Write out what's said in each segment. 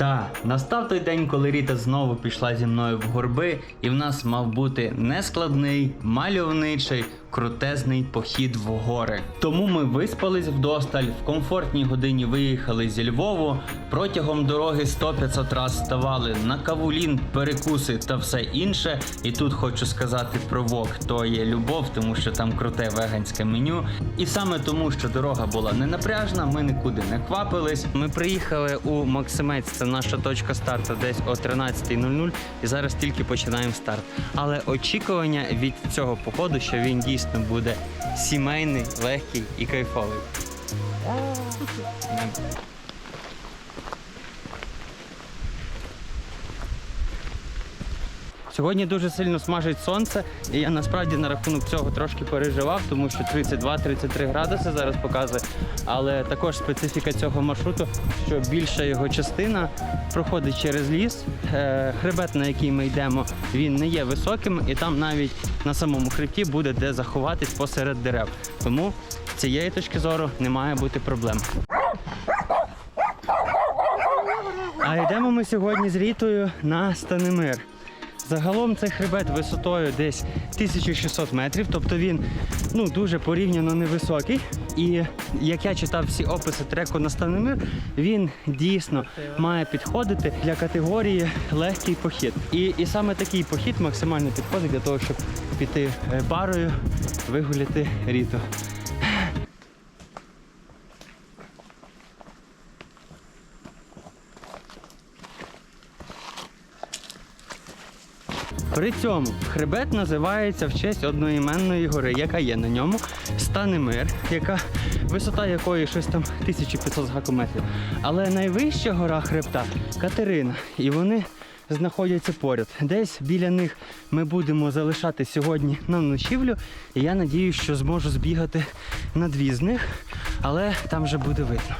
Та настав той день, коли Ріта знову пішла зі мною в горби, і в нас мав бути нескладний, мальовничий, крутезний похід в гори. Тому ми виспались вдосталь, в комфортній годині виїхали зі Львову. Протягом дороги 100-500 раз ставали на кавулін, перекуси та все інше. І тут хочу сказати про вок, то є любов, тому що там круте веганське меню. І саме тому, що дорога була не напряжна, ми нікуди не квапились. Ми приїхали у Максимець, це наша точка старту, десь о 13.00, і зараз тільки починаємо старт. Але очікування від цього походу, що він дійсно буде сімейний, легкий і кайфовий. Сьогодні дуже сильно смажить сонце, і я насправді на рахунок цього трошки переживав, тому що 32-33 градуси зараз показує. Але також специфіка цього маршруту, що більша його частина проходить через ліс. Е, Хребет, на який ми йдемо, він не є високим, і там навіть на самому хребті буде де заховатись посеред дерев. Тому цієї точки зору не має бути проблем. А йдемо ми сьогодні з Рітою на Станемир. Загалом цей хребет висотою десь 1600 метрів, тобто він ну, дуже порівняно невисокий. І як я читав всі описи треку на Станемир, він дійсно має підходити для категорії легкий похід. І, і саме такий похід максимально підходить для того, щоб піти е, парою, вигуляти ріту. При цьому хребет називається в честь одноіменної гори, яка є на ньому. Станемир, яка висота якої щось там 1500 з гаком метрів. Але найвища гора хребта Катерина. І вони знаходяться поряд. Десь біля них ми будемо залишати сьогодні на ночівлю. І я надію, що зможу збігати на дві з них, але там вже буде видно.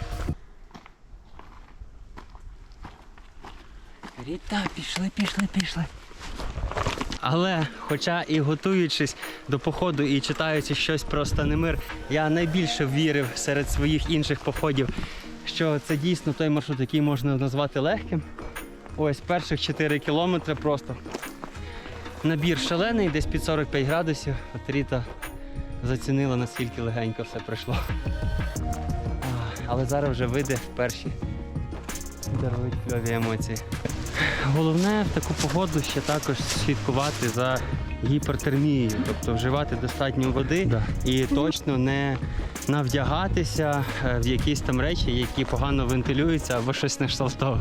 Ріта, пішли, пішли, пішли. Але, хоча і готуючись до походу і читаючи щось про Станемир, я найбільше вірив серед своїх інших походів, що це дійсно той маршрут, який можна назвати легким. Ось перших 4 кілометри просто. Набір шалений, десь під 45 градусів. От Ріта зацінила, наскільки легенько все пройшло. Але зараз вже види перші дарують кльові емоції. Головне в таку погоду ще також слідкувати за гіпертермією, тобто вживати достатньо води і точно не навдягатися е, в якісь там речі, які погано вентилюються або щось на кшталт того.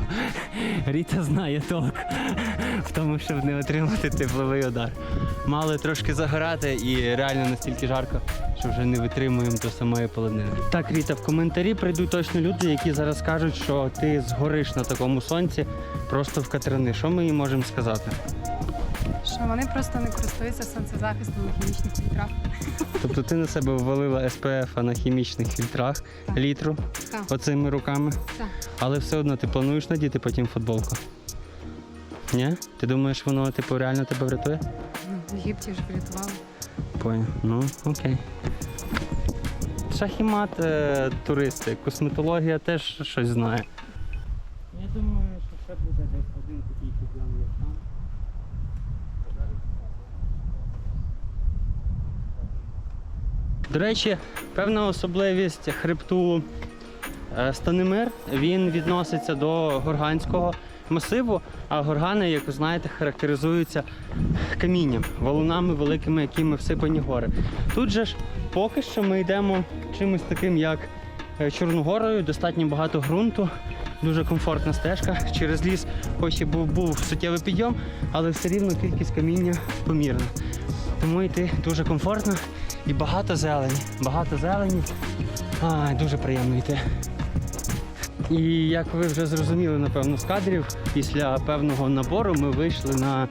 Ріта знає толк в тому, щоб не отримати тепловий удар. Мали трошки загорати і реально настільки жарко, що вже не витримуємо до самої полонини. Так, Ріта, в коментарі прийдуть точно люди, які зараз кажуть, що ти згориш на такому сонці просто в катрани. Що ми їм можемо сказати? Що вони просто не користуються сонцезахистом на хімічних фільтрах. Тобто ти на себе ввалила СПФ на хімічних фільтрах Так. літру Так. оцими руками, Так. але все одно ти плануєш надіти потім футболку. Ні? Ти думаєш, воно типу реально тебе врятує? Ну, в Єгипті ж врятували. Понял. Ну, окей. Шахімат е, туристи, косметологія теж щось знає. Я думаю, що це буде десь один такий підйом є там. До речі, певна особливість хребту е, Станемир, він відноситься до горганського масиву, а горгани, як ви знаєте, характеризуються камінням, валунами великими, якими всипані гори. Тут же ж поки що ми йдемо чимось таким, як е, Чорногорою, достатньо багато ґрунту, дуже комфортна стежка. Через ліс, хоч і був, був суттєвий підйом, але все рівно кількість каміння помірна. Тому йти дуже комфортно і багато зелені. Багато зелені. А, дуже приємно йти. І як ви вже зрозуміли, напевно, з кадрів, після певного набору ми вийшли на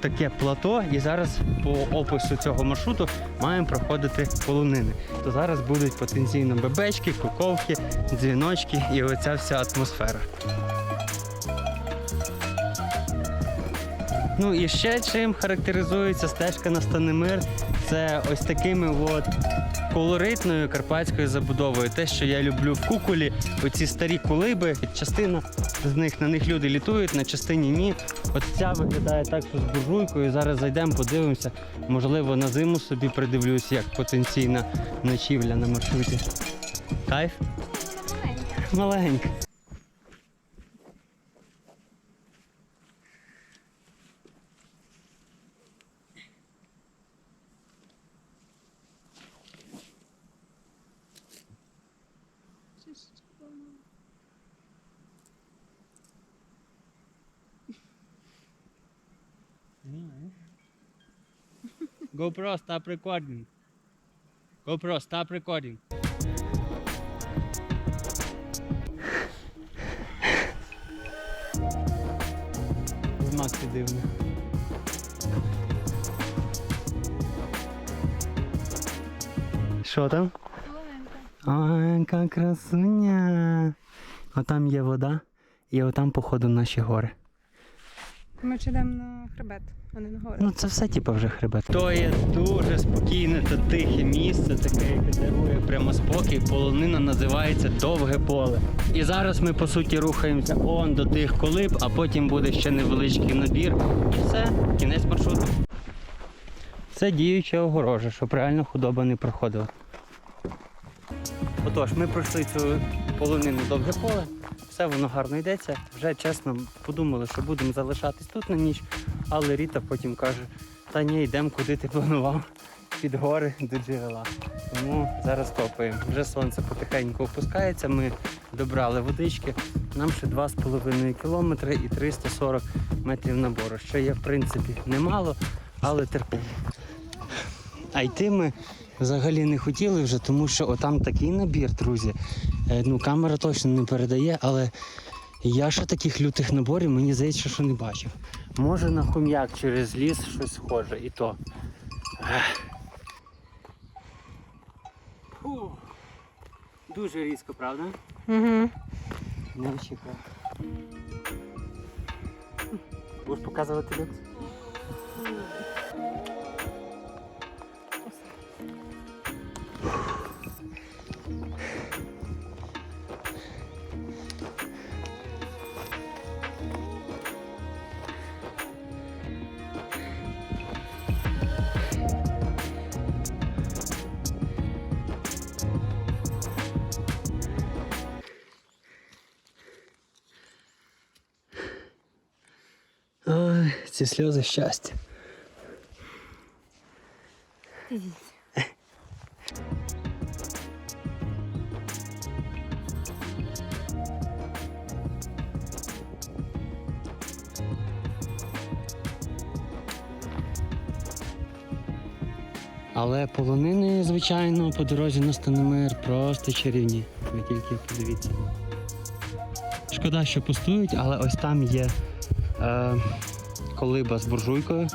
таке плато, і зараз по опису цього маршруту маємо проходити полонини. То зараз будуть потенційно бебечки, куковки, дзвіночки і оця вся атмосфера. Ну і ще чим характеризується стежка на Станемир, це ось такими от колоритною карпатською забудовою. Те, що я люблю в куколі, оці старі кулиби, частина з них на них люди літують, на частині ні. От ця виглядає так, що з буржуйкою. Зараз зайдемо, подивимося. Можливо, на зиму собі придивлюсь, як потенційна ночівля на маршруті. Кайф? Маленька. GoPro, stop recording. GoPro, stop recording. Знак ти дивний. Що там? Ой, яка красуня. Отам є вода, і отам, походу, наші гори. Ми йдемо на хребет, а не на гори. Ну це все типу вже хребет. То є дуже спокійне та тихе місце, таке, яке дарує прямо спокій. Полонина називається Довге поле. І зараз ми по суті рухаємося он до тих колиб, а потім буде ще невеличкий набір. І все, кінець маршруту. Це діюча огорожа, щоб реально худоба не проходила. Отож, ми пройшли цю полонину довге поле, все воно гарно йдеться. Вже чесно подумали, що будемо залишатись тут на ніч, але Ріта потім каже: та ні, йдемо куди ти планував, під гори до джерела. Тому зараз топаємо. Вже сонце потихеньку опускається, ми добрали водички. Нам ще 2,5 кілометри і 340 метрів набору, що є в принципі немало, але терпимо. А йти ми взагалі не хотіли вже, тому що отам такий набір, друзі. Е, Ну, камера точно не передає, але я ще таких лютих наборів, мені здається, що не бачив. Може на хом'як через ліс щось схоже, і то. Фу. Дуже різко, правда? Угу. Не очікував. Будеш показувати люкс? Ой, ці сльози щастя. Полонини, звичайно, по дорозі на Станомир просто чарівні. Ви тільки подивіться. Шкода, що пустують, але ось там є е, колиба з буржуйкою.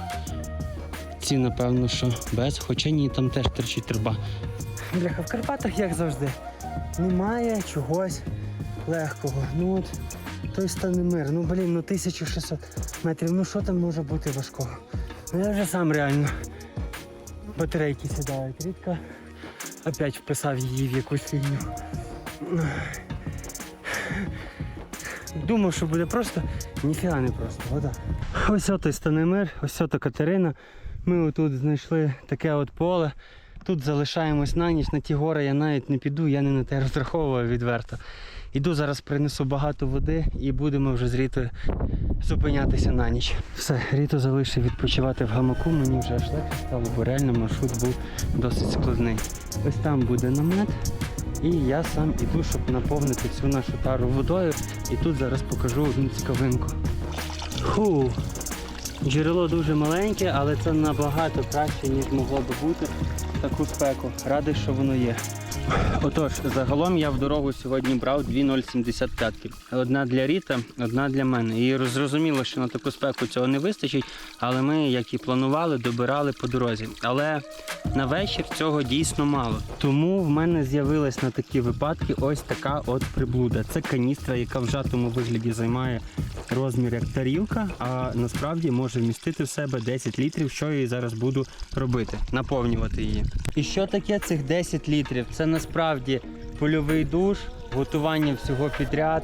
Ці, напевно, що без, хоча ні, там теж терчить труба. Бляха, в Карпатах, як завжди, немає чогось легкого. Ну от той Станемир, ну блін, ну 1600 метрів, ну що там може бути важкого? Ну я вже сам реально батарейки сідають. Рідко опять вписав її в якусь фігню. Думав, що буде просто, ніфіга не просто, вода. Ось ото Станемир, ось ото Катерина. Ми отут знайшли таке от поле. Тут залишаємось на ніч, на ті гори я навіть не піду, я не на те розраховував відверто. Іду зараз принесу багато води і будемо вже з Рітою зупинятися на ніч. Все, Ріту залишив відпочивати в гамаку, мені вже аж легше стало, бо реально маршрут був досить складний. Ось там буде намет. І я сам іду, щоб наповнити цю нашу тару водою. І тут зараз покажу одну цікавинку. Ху. Джерело дуже маленьке, але це набагато краще, ніж могло би бути таку спеку. Радий, що воно є. Отож, загалом я в дорогу сьогодні брав 2,075. Одна для Ріта, одна для мене. І зрозуміло, що на таку спеку цього не вистачить, але ми, як і планували, добирали по дорозі. Але на вечір цього дійсно мало. Тому в мене з'явилась на такі випадки ось така от приблуда. Це каністра, яка в жатому вигляді займає розмір як тарілка, а насправді може вмістити в себе 10 літрів, що я і зараз буду робити, наповнювати її. І що таке цих 10 літрів? Це насправді польовий душ, готування всього підряд,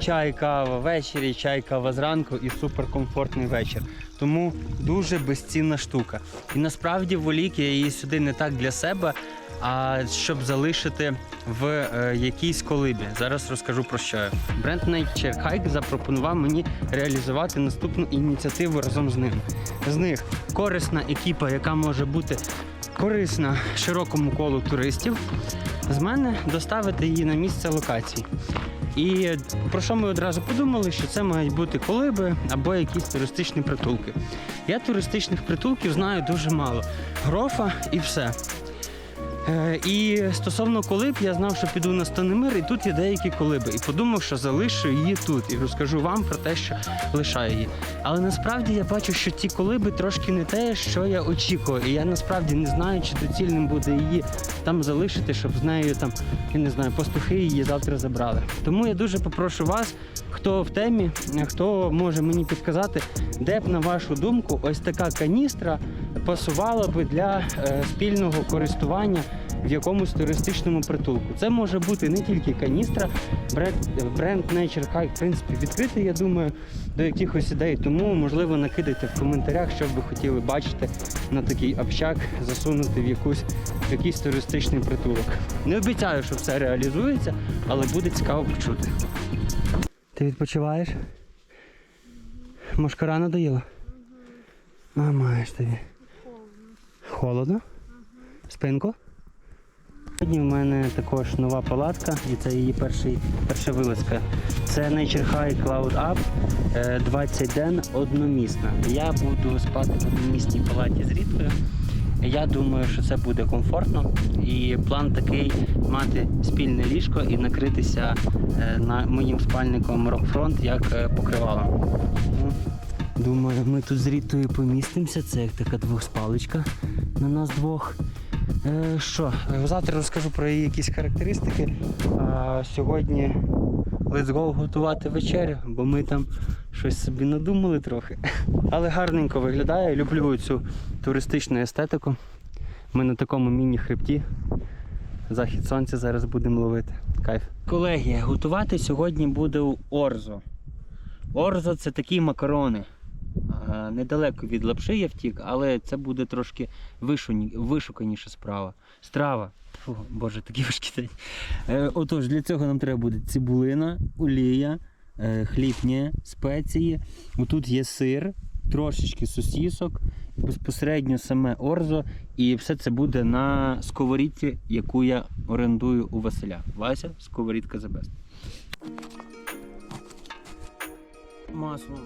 чай, кава ввечері, чай, кава зранку і суперкомфортний вечір. Тому дуже безцінна штука. І насправді волік я її сюди не так для себе, а щоб залишити в е, якійсь колибі. Зараз розкажу про що. я. Бренд Nature Hike запропонував мені реалізувати наступну ініціативу разом з ним. З них корисна екіпа, яка може бути корисна широкому колу туристів. З мене доставити її на місце локації. І про що ми одразу подумали, що це мають бути колиби або якісь туристичні притулки. Я туристичних притулків знаю дуже мало. Грофа і все. Е, І стосовно колиб, я знав, що піду на Станемир, і тут є деякі колиби. І подумав, що залишу її тут і розкажу вам про те, що лишаю її. Але насправді я бачу, що ці колиби трошки не те, що я очікував. І я насправді не знаю, чи доцільним буде її там залишити, щоб з нею там, я не знаю, пастухи її завтра забрали. Тому я дуже попрошу вас, хто в темі, хто може мені підказати, де б, на вашу думку, ось така каністра пасувала би для е, спільного користування в якомусь туристичному притулку. Це може бути не тільки каністра, бренд, Nature Hike, в принципі, відкритий, я думаю, до якихось ідей. Тому, можливо, накидайте в коментарях, що ви хотіли бачити на такий общак, засунути в якусь в якийсь туристичний притулок. Не обіцяю, що все реалізується, але буде цікаво почути. Ти відпочиваєш? Мошкара надоїла? А маєш тобі. Холодно? Спинку? Сьогодні в мене також нова палатка, і це її перший, перша вилазка. Це Nature High Cloud Up е, 20 ден одномісна. Я буду спати в одномісній палаті з Ріткою. Я думаю, що це буде комфортно. І план такий мати спільне ліжко і накритися е, на моїм спальником Rockfront як е, покривалом. Ну, Думаю, ми тут з Рітою помістимося. Це як така двохспалочка на нас двох. Е, що, е, завтра розкажу про її якісь характеристики. А сьогодні let's go готувати вечерю, бо ми там щось собі надумали трохи. Але гарненько виглядає. Люблю цю туристичну естетику. Ми на такому міні-хребті. Захід сонця зараз будемо ловити. Кайф. Колеги, готувати сьогодні буде Орзо. Орзо це такі макарони. А, Недалеко від лапши я втік, але це буде трошки вишуканіша справа. Страва. Фу, боже, такі важкі день. Е, отож, для цього нам треба буде цибулина, олія, е, хліб, спеції. Отут є сир, трошечки сосісок, безпосередньо саме орзо. І все це буде на сковорідці, яку я орендую у Василя. Вася, сковорідка за бест. Масло.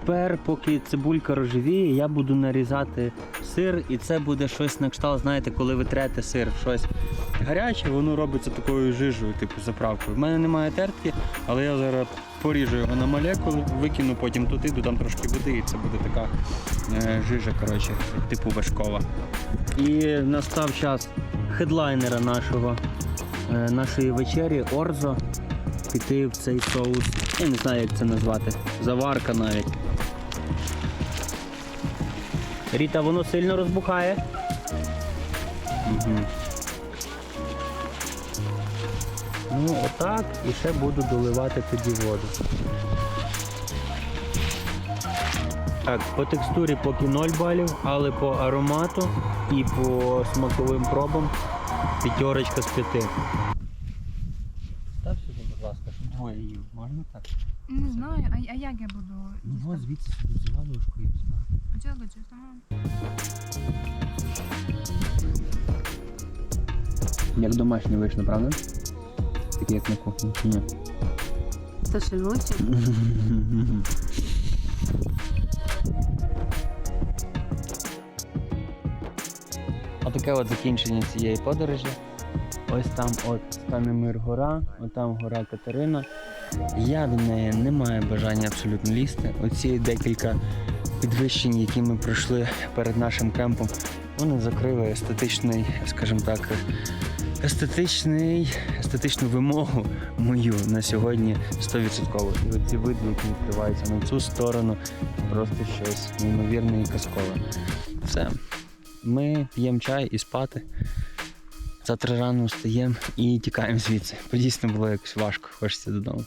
Тепер, поки цибулька розживіє, я буду нарізати сир, і це буде щось на кшталт, знаєте, коли ви трете сир щось гаряче, воно робиться такою жижею, типу заправкою. В мене немає тертки, але я зараз поріжу його на молекули, викину потім туди, додам трошки води, і це буде така е, жижа, коротше, типу важкова. І настав час хедлайнера нашого, е, нашої вечері Орзо піти в цей соус. Я не знаю, як це назвати. Заварка навіть. Ріта, воно сильно розбухає. Угу. Ну, отак, і ще буду доливати тоді воду. Так, по текстурі поки 0 балів, але по аромату і по смаковим пробам п'ятерочка з п'яти. Став сюди, будь ласка, щоб двоє їв. Можна так? Не знаю, а, а як я буду? Ну звідси собі взяла ложку взяла. Чого, чого? Як домашнє вийшло, правда? Таке як на кухні, чи ні? Це ще лучше? Отаке от закінчення цієї подорожі. Ось там от Станемир гора, отам гора Катерина. Я до неї не маю бажання абсолютно лізти. Оці декілька підвищень, які ми пройшли перед нашим кемпом, вони закрили естетичний, скажімо так, естетичний, естетичну вимогу мою на сьогодні 100%. І оці види, які відкриваються на цю сторону, просто щось неймовірне і казкове. Все. Ми п'ємо чай і спати. Завтра рано встаємо і тікаємо звідси. Бо дійсно було якось важко, хочеться додому.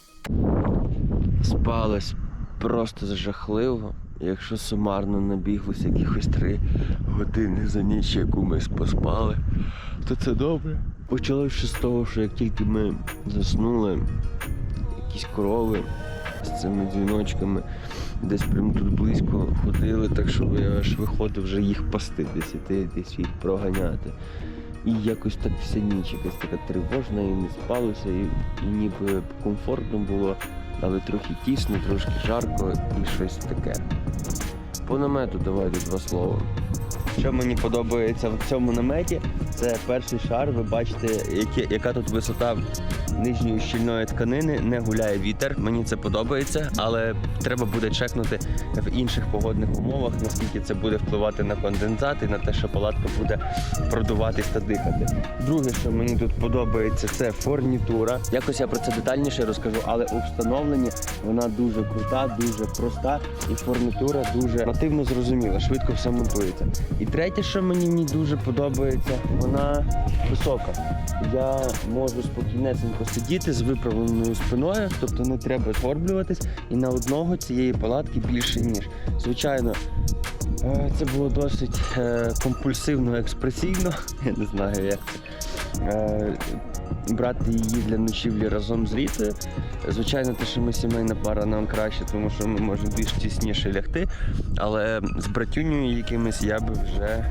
Спалось просто жахливо. Якщо сумарно набіглося якихось три години за ніч, яку ми поспали, то це добре. Почалося з того, що як тільки ми заснули, якісь корови з цими дзвіночками десь прямо тут близько ходили, так що я аж виходив вже їх пасти, десь іти, десь їх проганяти. І якось так вся ніч якась така тривожна, і не спалося, і, і ніби комфортно було, але трохи тісно, трошки жарко і щось таке. По намету давайте два слова. Що мені подобається в цьому наметі, це перший шар. Ви бачите, які, яка тут висота нижньої щільної тканини, не гуляє вітер. Мені це подобається, але треба буде чекнути в інших погодних умовах, наскільки це буде впливати на конденсат і на те, що палатка буде продуватись та дихати. Друге, що мені тут подобається, це форнітура. Якось я про це детальніше розкажу, але у встановленні вона дуже крута, дуже проста, і форнітура дуже нативно зрозуміла, швидко все монтується. І третє, що мені в дуже подобається, вона висока. Я можу спокійнесенько сидіти з виправленою спиною, тобто не треба згорблюватись, і на одного цієї палатки більше ніж. Звичайно, е, це було досить е, компульсивно, експресійно. Я не знаю, як це. Брати її для ночівлі разом з Рітою. Звичайно, те, що ми сімейна пара, нам краще, тому що ми можемо більш тісніше лягти. Але з братюнею якимось я би вже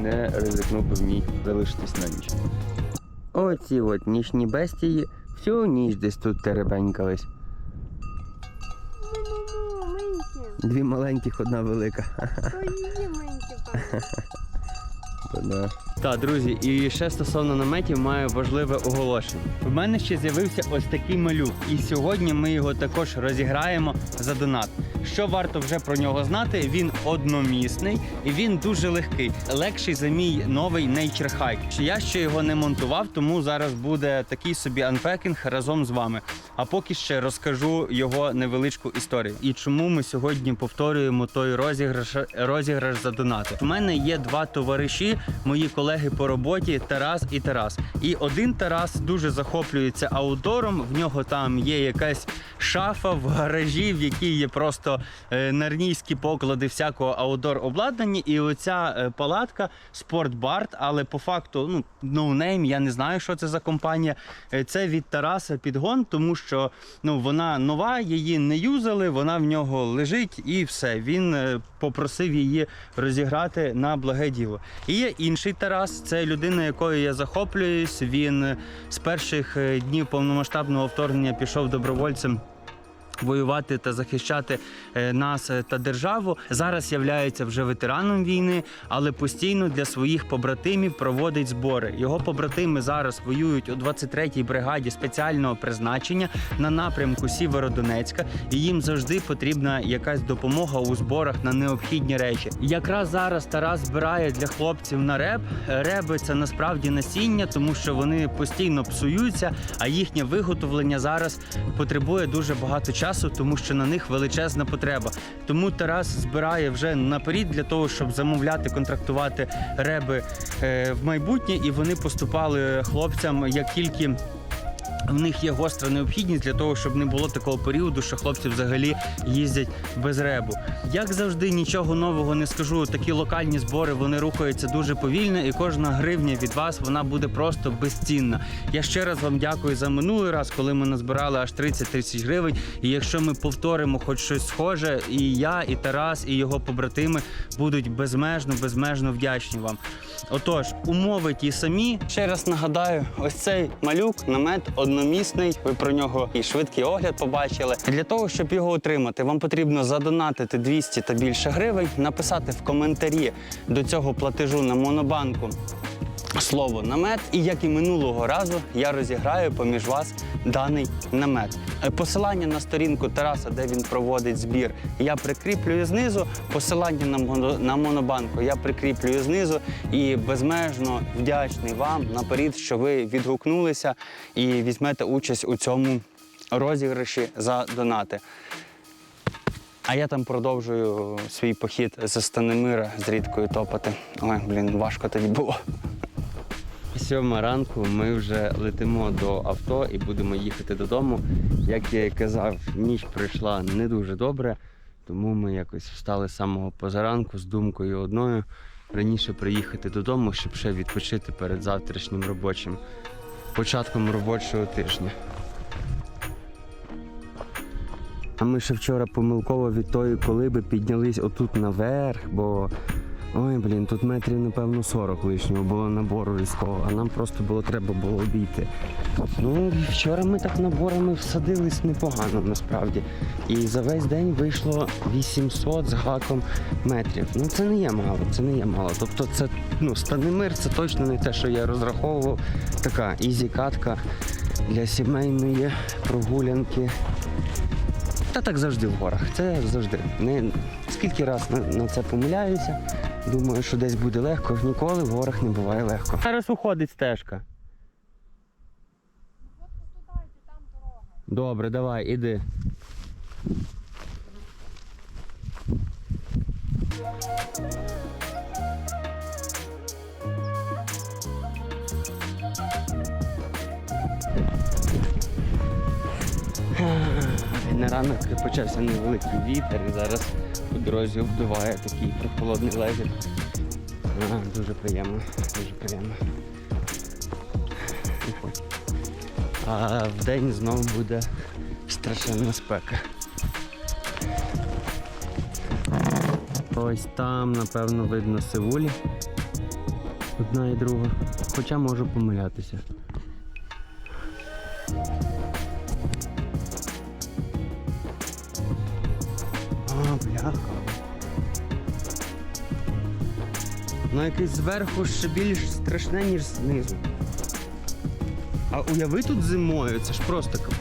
не ризикнув би в ній залишитись на ніч. Оці от нічні бестії всю ніч десь тут теребенькались. Дві маленьких, одна велика. Да. Так, друзі, і ще стосовно наметів маю важливе оголошення. У мене ще з'явився ось такий малюк, і сьогодні ми його також розіграємо за донат. Що варто вже про нього знати? Він одномісний і він дуже легкий, легший за мій новий Nature Hike. Я ще його не монтував, тому зараз буде такий собі анпекінг разом з вами. А поки ще розкажу його невеличку історію. І чому ми сьогодні повторюємо той розіграш, розіграш за донати. У мене є два товариші, мої колеги по роботі Тарас і Тарас. І один Тарас дуже захоплюється аутдором. В нього там є якась шафа в гаражі, в якій є просто е, нарнійські поклади всякого аутдор обладнання. І оця е, палатка спортбард, але по факту, ну ноунейм, я не знаю, що це за компанія. Е, Це від Тараса підгон, тому що ну вона нова, її не юзали, вона в нього лежить і все. Він попросив її розіграти на благе діло. І є інший Тарас, це людина, якою я захоплююсь. Він з перших е, днів повномасштабного вторгнення пішов добровольцем. Воювати та захищати е, нас та державу зараз являється вже ветераном війни, але постійно для своїх побратимів проводить збори. Його побратими зараз воюють у 23-й бригаді спеціального призначення на напрямку Сіверодонецька, і їм завжди потрібна якась допомога у зборах на необхідні речі. Якраз зараз Тарас збирає для хлопців на реп. Реби це насправді насіння, тому що вони постійно псуються, а їхнє виготовлення зараз потребує дуже багато часу, тому що на них величезна потреба. Тому Тарас збирає вже наперед для того, щоб замовляти, контрактувати реби е, в майбутнє, і вони поступали хлопцям як тільки. В них є гостра необхідність для того, щоб не було такого періоду, що хлопці взагалі їздять без ребу. Як завжди, нічого нового не скажу. Такі локальні збори вони рухаються дуже повільно, і кожна гривня від вас вона буде просто безцінна. Я ще раз вам дякую за минулий раз, коли ми назбирали аж 30 тисяч гривень. І якщо ми повторимо хоч щось схоже, і я, і Тарас, і його побратими будуть безмежно, безмежно вдячні вам. Отож, умови ті самі. Ще раз нагадаю, ось цей малюк, намет одномісний. Ви про нього і швидкий огляд побачили. Для того, щоб його отримати, вам потрібно задонатити 200 та більше гривень, написати в коментарі до цього платежу на монобанку слово намет, і як і минулого разу, я розіграю поміж вас даний намет. Е, Посилання на сторінку Тараса, де він проводить збір, я прикріплюю знизу. Посилання на, моно- на монобанку я прикріплюю знизу. І безмежно вдячний вам наперед, що ви відгукнулися і візьмете участь у цьому розіграші за донати. А я там продовжую свій похід за Станемира з рідкою топати. Ой, блін, важко тоді було. Сьома ранку ми вже летимо до авто і будемо їхати додому. Як я і казав, ніч пройшла не дуже добре, тому ми якось встали з самого позаранку з думкою одною раніше приїхати додому, щоб ще відпочити перед завтрашнім робочим початком робочого тижня. А ми ще вчора помилково від тої колиби піднялись отут наверх, бо ой, блін, тут метрів, напевно, 40 лишнього було набору різкого, а нам просто було треба було обійти. Ну, вчора ми так наборами всадились непогано насправді. І за весь день вийшло 800 з гаком метрів. Ну це не є мало, це не є мало. Тобто це ну, Станемир це точно не те, що я розраховував. Така ізі-катка для сімейної прогулянки. Та так завжди в горах. Це завжди. Не, скільки раз на, на це помиляюся. Думаю, що десь буде легко, ніколи в горах не буває легко. Зараз уходить стежка. Добре, давай, іди. На ранок почався невеликий вітер і зараз по дорозі обдуває такий прохолодний лезір. А, дуже приємно, дуже приємно. А вдень знову буде страшенна спека. Ось там, напевно, видно сивулі. Одна і друга. Хоча можу помилятися. Бляха. Ну якесь зверху ще більш страшне, ніж знизу. А уяви тут зимою, це ж просто капець.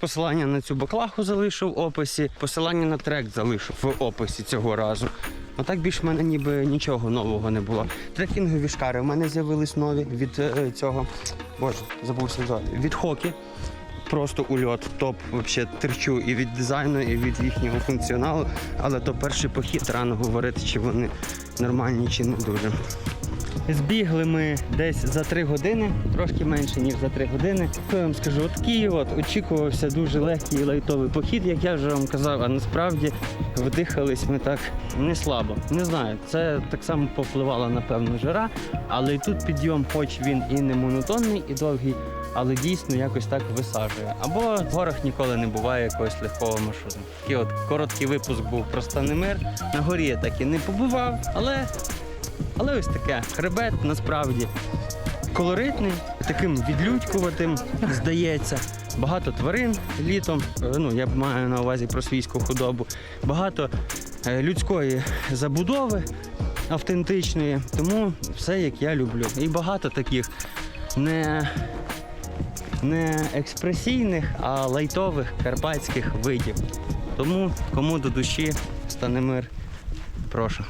Посилання на цю баклаху залишу в описі, посилання на трек залишу в описі цього разу. А так більш в мене ніби нічого нового не було. Трекінгові шкари в мене з'явились нові від е, цього. Боже, забувся назвати. Від хокі. Просто ульот, топ вообще терчу і від дизайну, і від їхнього функціоналу. Але то перший похід рано говорити, чи вони нормальні, чи не дуже. Збігли ми десь за три години, трошки менше, ніж за три години. Що я вам скажу, от такий от очікувався дуже легкий і лайтовий похід, як я вже вам казав, а насправді вдихались ми так не слабо. Не знаю, це так само повпливала, напевно, жара, але і тут підйом, хоч він і не монотонний, і довгий, але дійсно якось так висаджує. Або в горах ніколи не буває якогось легкого маршруту. Такий от короткий випуск був про Станемир. На горі я так і не побував, але але ось таке хребет насправді колоритний, таким відлюдькуватим, здається. Багато тварин літом, е, ну я маю на увазі про свійську худобу, багато е, людської забудови автентичної, тому все як я люблю. І багато таких не, не експресійних, а лайтових карпатських видів. Тому кому до душі стане мир, прошу.